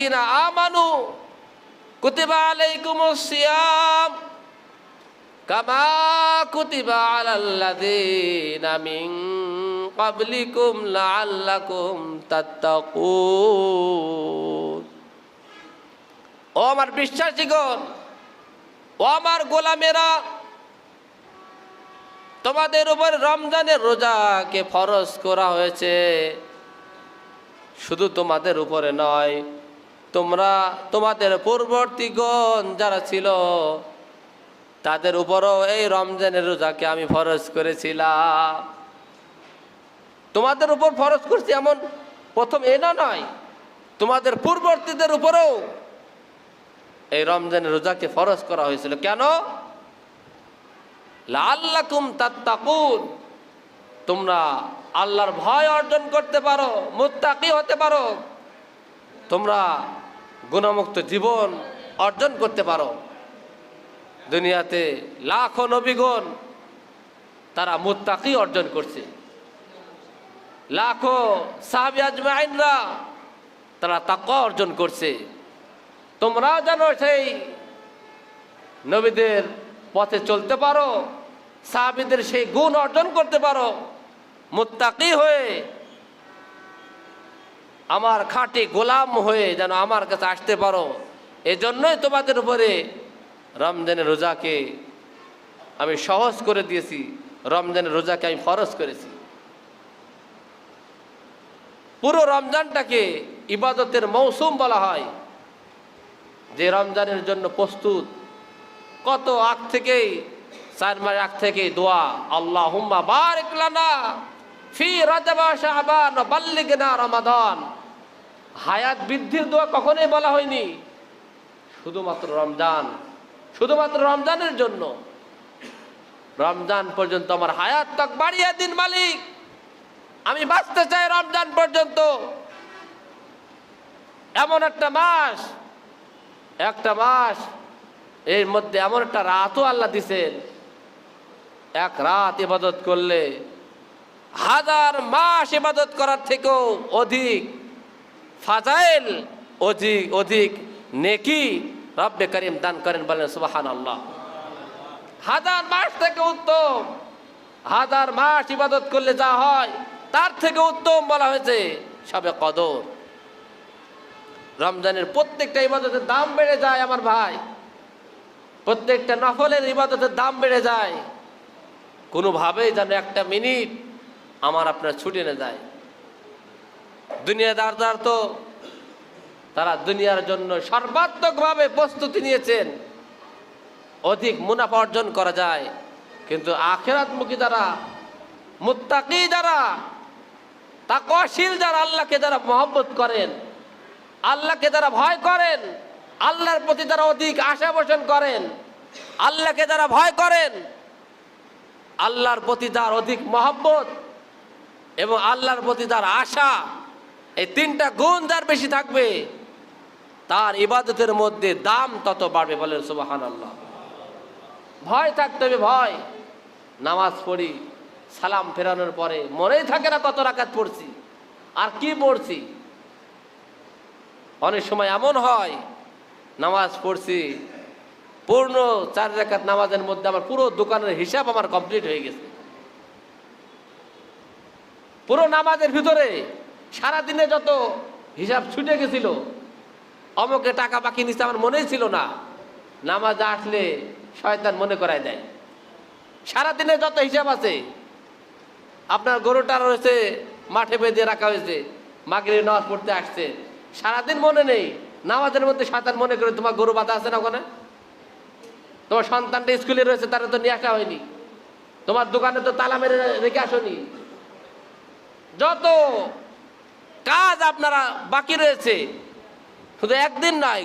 আমানু কুতিবা আলাইকুমুস সিয়াম ও আমার ও আমার গোলামেরা, তোমাদের উপর রমজানের রোজাকে ফরজ করা হয়েছে। শুধু তোমাদের উপরে নয় তোমরা তোমাদের পূর্ববর্তীগণ যারা ছিল, তাদের উপরও এই রমজানের রোজাকে আমি ফরজ করেছিলাম। তোমাদের উপর ফরজ করছি এমন প্রথম এটা নয়, তোমাদের পূর্ববর্তীদের উপরেও এই রমজানের রোজাকে ফরজ করা হয়েছিল। কেন? লাল্লাকুম তাত্তাকুন, তোমরা আল্লাহর ভয় অর্জন করতে পারো, মুত্তাকি হতে পারো। তোমরা গুণমুক্ত জীবন অর্জন করতে পারো। দুনিয়াতে লাখো নবীগণ তারা মুত্তাকি অর্জন করছে। লাখো সাহাবি তারা তাকওয়া অর্জন করছে। তোমরাও যেন সেই নবীদের পথে চলতে পারো, সাহাবিদের সেই গুণ অর্জন করতে পারো। মুত্তাকি হয়ে আমার খাঁটি গোলাম হয়ে যেন আমার কাছে আসতে পারো। এজন্যই তোমাদের উপরে রমজানের রোজাকে আমি সহজ করে দিয়েছি। রমজানের রোজাকে আমি ফরজ করেছি। পুরো রমজানটাকে ইবাদতের মৌসুম বলা হয়। যে রমজানের জন্য প্রস্তুত, কত আগ থেকেই, চার মাস আগ থেকে দোয়া আল্লাহ হুম্মা বারিক লানা। ফি রাজাবা হায়াত বৃদ্ধির দোয়া কখনোই বলা হয়নি। শুধুমাত্র রমজান। শুধুমাত্র রমজানের জন্য। রমজান পর্যন্ত আমার হায়াত তক বাড়িয়ে দিন মালিক। আমি বাঁচতে চাই রমজান পর্যন্ত। এমন একটা মাস একটা মাস, এর মধ্যে এমন একটা রাতও আল্লাহ দিছেন। এক রাত ইবাদত করলে হাজার মাস ইবাদত করার থেকেও অধিক ফাজাইল, অধিক অধিক নেকি রব্বে করিম দান করেন বলেন সুবাহান আল্লাহ হাজার মাস থেকে উত্তম, হাজার মাস ইবাদত করলে যা হয় তার থেকে উত্তম বলা হয়েছে সবে কদর। রমজানের প্রত্যেকটা ইবাদতের দাম বেড়ে যায় আমার ভাই। প্রত্যেকটা নফলের ইবাদতের দাম বেড়ে যায়। কোনোভাবেই যেন একটা মিনিট আমার আপনার ছুটে না যায়। দুনিয়াদারদার তো তারা দুনিয়ার জন্য সর্বাত্মকভাবে প্রস্তুতি নিয়েছেন। অধিক মুনাফা অর্জন করা যায়। কিন্তু আখেরাতমুখী যারা, মুত্তাকি যারা তাকশীল যারা আল্লাহকে যারা মহব্বত করেন, আল্লাহকে যারা ভয় করেন, আল্লাহর প্রতি যারা অধিক আশা পোষণ করেন, আল্লাহকে যারা ভয় করেন, আল্লাহর প্রতি যার অধিক মহব্বত এবং আল্লাহর প্রতি যার আশা, এই তিনটা গুণ যার বেশি থাকবে, তার ইবাদতের মধ্যে দাম তত বাড়বে বলেন সুবাহান আল্লাহ ভয় থাকতে হবে, ভয়। নামাজ পড়ি, সালাম ফেরানোর পরে মনেই থাকে না কত রাকাত পড়ছি, আর কি পড়ছি। অনেক সময় এমন হয়, নামাজ পড়ছি, পূর্ণ চার রেখাত নামাজের মধ্যে আমার পুরো দোকানের হিসাব আমার কমপ্লিট হয়ে গেছে। পুরো নামাজের ভিতরে সারাদিনে যত হিসাব ছুটে গেছিল, অমকে টাকা বাকি নিচ্ছে আমার মনেই ছিল না। নামাজ আসলে শয়তান মনে করায় দেয়। সারাদিনে যত হিসাব আছে, আপনার গরুটা রয়েছে, মাঠে বেঁধে রাখা হয়েছে মাগরিব নামাজ পড়তে আসছে। সারাদিন মনে নেই, নামাজের মধ্যে শয়তান মনে করে তোমার গরু বাঁধা আছে না ওখানে? তোমার সন্তানটা স্কুলে রয়েছে, তারা তো নিয়ে আসা হয়নি। তোমার দোকানে তো তালা মেরে রেখে আসনি। যত কাজ আপনারা বাকি রয়েছে, শুধু একদিন নয়,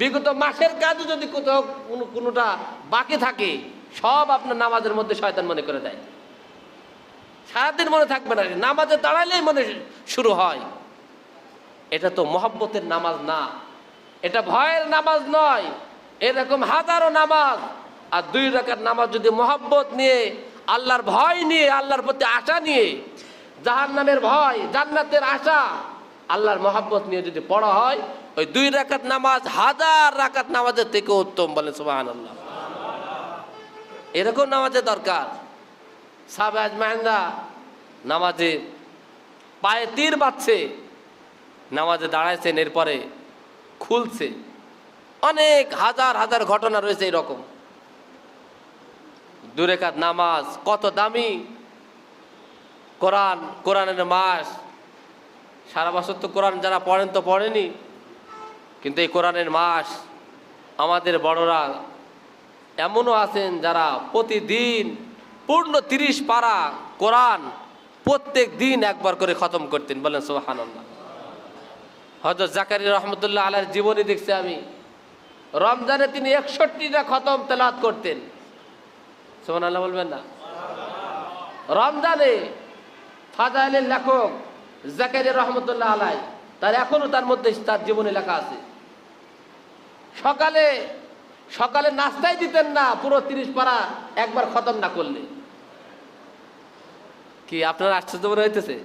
বিগত মাসের কাজও যদি কোথাও কোনো কোনোটা বাকি থাকে, সব আপনার নামাজের মধ্যে শয়তান মনে করে দেয়। সারাদিন মনে থাকবে না, নামাজে দাঁড়ালেই মনে শুরু হয়। এটা তো মহব্বতের নামাজ না, এটা ভয়ের নামাজ নয়, এরকম হাজারো নামাজ। আর দুই রাকার নামাজ যদি মহব্বত নিয়ে, আল্লাহর ভয় নিয়ে, আল্লাহর প্রতি আশা নিয়ে জাহান্নামের ভয়, জান্নাতের আশা। আল্লাহর মহাব্বত নিয়ে যদি পড়া হয়, ওই দুই রাকাত নামাজ, হাজার রাকাত নামাজের থেকে উত্তম বলেন সুবাহান আল্লাহ এরকম নামাজের দরকার। সাবে আজমাইন্দা নামাজে পায়ে তীর বাচ্ছে নামাজে দাঁড়াইছেন এরপরে খুলছে। অনেক হাজার হাজার ঘটনা রয়েছে এরকম। দুরেকাত নামাজ কত দামি কোরআন, কোরআনের মাস। সারা বছর তো কোরআন যারা পড়েন তো পড়েনি। কিন্তু এই কোরআনের মাস আমাদের বড়রা এমনও আছেন যারা প্রতিদিন পূর্ণ তিরিশ পারা কোরআন প্রত্যেক দিন একবার করে খতম করতেন। বলেন সোহানাল্লাহ হজরত জাকারি রহমতুল্লাহ আলার জীবনী দেখছি আমি। রমজানে তিনি একষট্টিটা খতম তেলাত করতেন। সোহান আল্লাহ বলবেন না? রমজানে ফাজাইলের লেখক জাকারিয়া রহমতুল্লাহ আলাই, তার এখনও তার মধ্যে তার জীবনী লেখা আছে। সকালে সকালে নাস্তাই দিতেন না, পুরো তিরিশ পারা একবার খতম না করলে। কি, আপনার আশ্চর্য মনে হইতেছে?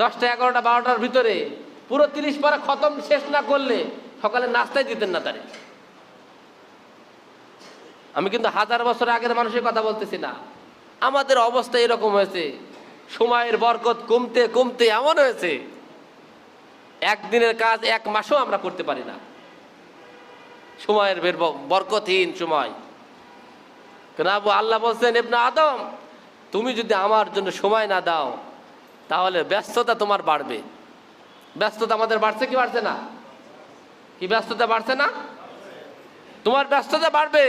দশটা, এগারোটা, বারোটার ভিতরে পুরো তিরিশ পারা খতম শেষ না করলে সকালে নাস্তাই দিতেন না তারে। আমি কিন্তু হাজার বছর আগের মানুষের কথা বলতেছি না। আমাদের অবস্থা এরকম হয়েছে। সময়ের বরকত কমতে কমতে এমন হয়েছে, একদিনের কাজ এক মাসও আমরা করতে পারি না। সময়ের বের বরকতহীন সময়। কেন আল্লাহ বলছেন এবনা আদম, তুমি যদি আমার জন্য সময় না দাও, তাহলে ব্যস্ততা তোমার বাড়বে। ব্যস্ততা আমাদের বাড়ছে কি বাড়ছে না? কি ব্যস্ততা বাড়ছে না? তোমার ব্যস্ততা বাড়বে,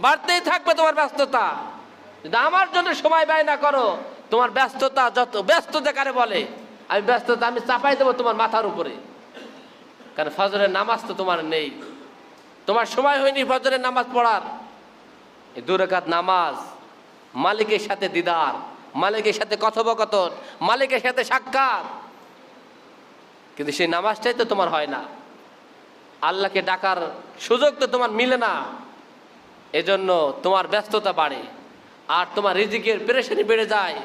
বাড়তেই থাকবে তোমার ব্যস্ততা। যদি আমার জন্য সময় ব্যয় না করো তোমার ব্যস্ততা যত, ব্যস্ততা কারে বলে? আমি ব্যস্ততা, আমি চাপাই দেবো তোমার মাথার উপরে। কারণ ফজরের নামাজ তো তোমার নেই। তোমার সময় হয়নি ফজরের নামাজ পড়ার। এই নামাজ, মালিকের সাথে দিদার, মালিকের সাথে কথোপকথন, মালিকের সাথে সাক্ষাৎ। কিন্তু সেই নামাজটাই তো তোমার হয় না। আল্লাহকে ডাকার সুযোগ তো তোমার মিলে না। এজন্য তোমার ব্যস্ততা বাড়ে। আর তোমার রিজিকের পেরেশানি বেড়ে যায়।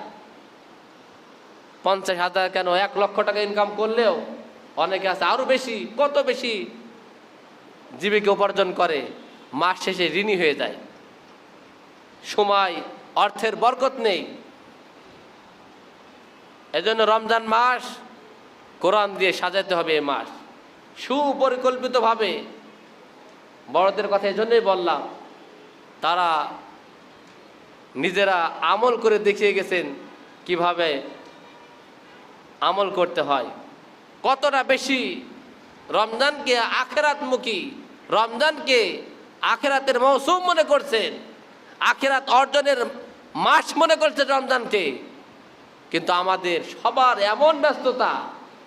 পঞ্চাশ হাজার কেন? এক লক্ষ টাকা ইনকাম করলেও অনেকে আছে আরও বেশি, কত বেশি জীবিকা উপার্জন করে, মাস শেষে ঋণী হয়ে যায়। সময়, অর্থের বরকত নেই। এজন্য রমজান মাস কোরআন দিয়ে সাজাতে হবে এ মাস। সুপরিকল্পিতভাবে। বড়দের কথা এজন্যই বললাম, তারা নিজেরা আমল করে দেখিয়ে গেছেন কীভাবে আমল করতে হয়। কতটা বেশি রমজানকে আখেরাতমুখী, রমজানকে আখেরাতের মৌসুম মনে করছেন, আখেরাত অর্জনের মাস মনে করছে রমজানকে। কিন্তু আমাদের সবার এমন ব্যস্ততা,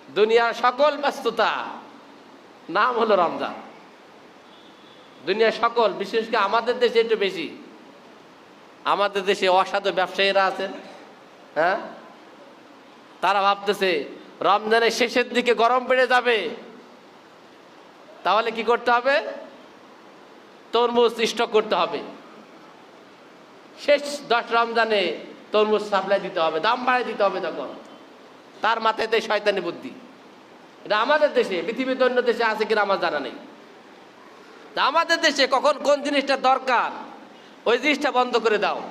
দুনিয়ার সকল ব্যস্ততা, নাম হলো রমজান। দুনিয়ার সকল, বিশেষ করে আমাদের দেশে একটু বেশি। আমাদের দেশে অসাধু ব্যবসায়ীরা আছেন হ্যাঁ? তারা ভাবতেছে, রমজানের শেষের দিকে গরম বেড়ে যাবে। তাহলে কি করতে হবে? তরমুজ স্টক করতে হবে। শেষ দশ রমজানে তরমুজ সাপ্লাই দিতে হবে, দাম বাড়ায় দিতে হবে তখন। তার মাথায় শয়তানি বুদ্ধি। এটা আমাদের দেশে, পৃথিবীর অন্য দেশে আছে কিনা আমার জানা নেই। আমাদের দেশে কখন কোন জিনিসটা দরকার, ওই জিনিসটা বন্ধ করে দাও।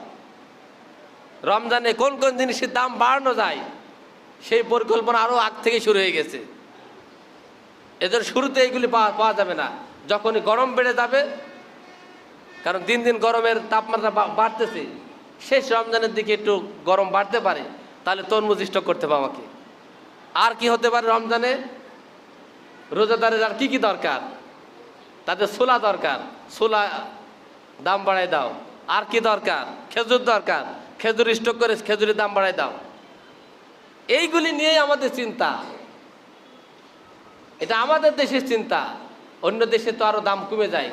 রমজানে কোন কোন জিনিসের দাম বাড়ানো যায় সেই পরিকল্পনা আরও আগ থেকে শুরু হয়ে গেছে। এদের শুরুতে এইগুলি পাওয়া পাওয়া যাবে না। যখনই গরম বেড়ে যাবে, কারণ দিন দিন গরমের তাপমাত্রা বাড়তেছে, শেষ রমজানের দিকে একটু গরম বাড়তে পারে, তাহলে তরমুজ স্টক করতে হবে আমাকে। আর কি হতে পারে রমজানে? রোজাদারের আর কি কি দরকার? তাদের সোলা দরকার। সোলা দাম বাড়ায় দাও। আর কি দরকার? খেজুর দরকার। খেজুর স্টক করে খেজুরের দাম বাড়ায় দাও। এইগুলি নিয়েই আমাদের চিন্তা। এটা আমাদের দেশের চিন্তা। অন্য দেশে তো আরও দাম কমে যায়।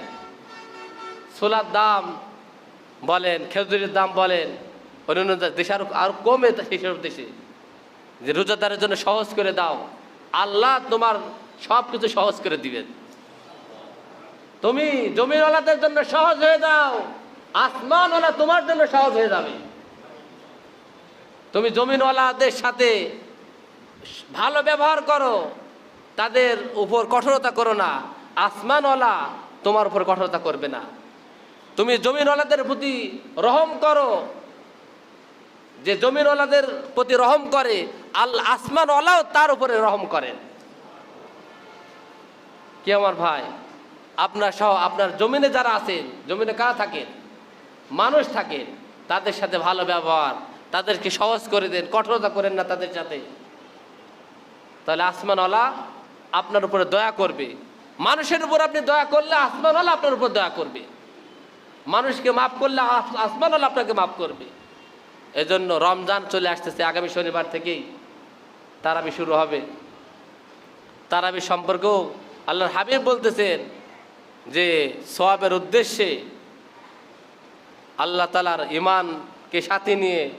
ছোলার দাম বলেন, খেজুরের দাম বলেন, অন্যান্য দেশে আরও আরও কমে সেসব দেশে। যে রোজাদারের জন্য সহজ করে দাও। আল্লাহ তোমার সব কিছু সহজ করে দিবেন। তুমি জমিওয়ালাদের জন্য সহজ হয়ে দাও আসমানওয়ালা তোমার জন্য সহজ হয়ে যাবে। তুমি জমিনওয়ালাদের সাথে ভালো ব্যবহার করো, তাদের উপর কঠোরতা করো না। আসমানওয়ালা তোমার উপর কঠোরতা করবে না। তুমি জমিনওয়ালাদের প্রতি রহম করো। যে জমিনওয়ালাদের প্রতি রহম করে, আল আসমানওয়ালাও তার উপরে রহম করেন কি আমার ভাই? আপনার সহ, আপনার জমিনে যারা আছেন, জমিনে কারা থাকেন? মানুষ থাকেন, তাদের সাথে ভালো ব্যবহার তাদেরকে সহজ করে দেন কঠোরতা করেন না তাদের সাথে। তাহলে আসমানওয়ালা আপনার উপরে দয়া করবে। মানুষের উপর আপনি দয়া করলে আসমানওয়ালা আপনার উপর দয়া করবে। মানুষকে মাফ করলে আস- আসমানওয়ালা আপনাকে মাফ করবে। এজন্য রমজান চলে আসতেছে আগামী শনিবার থেকেই। তারাবি শুরু হবে। তারাবি সম্পর্কেও আল্লাহর হাবিব বলতেছেন যে সোয়াবের উদ্দেশ্যে আল্লাহ তালার ইমানকে সাথে নিয়ে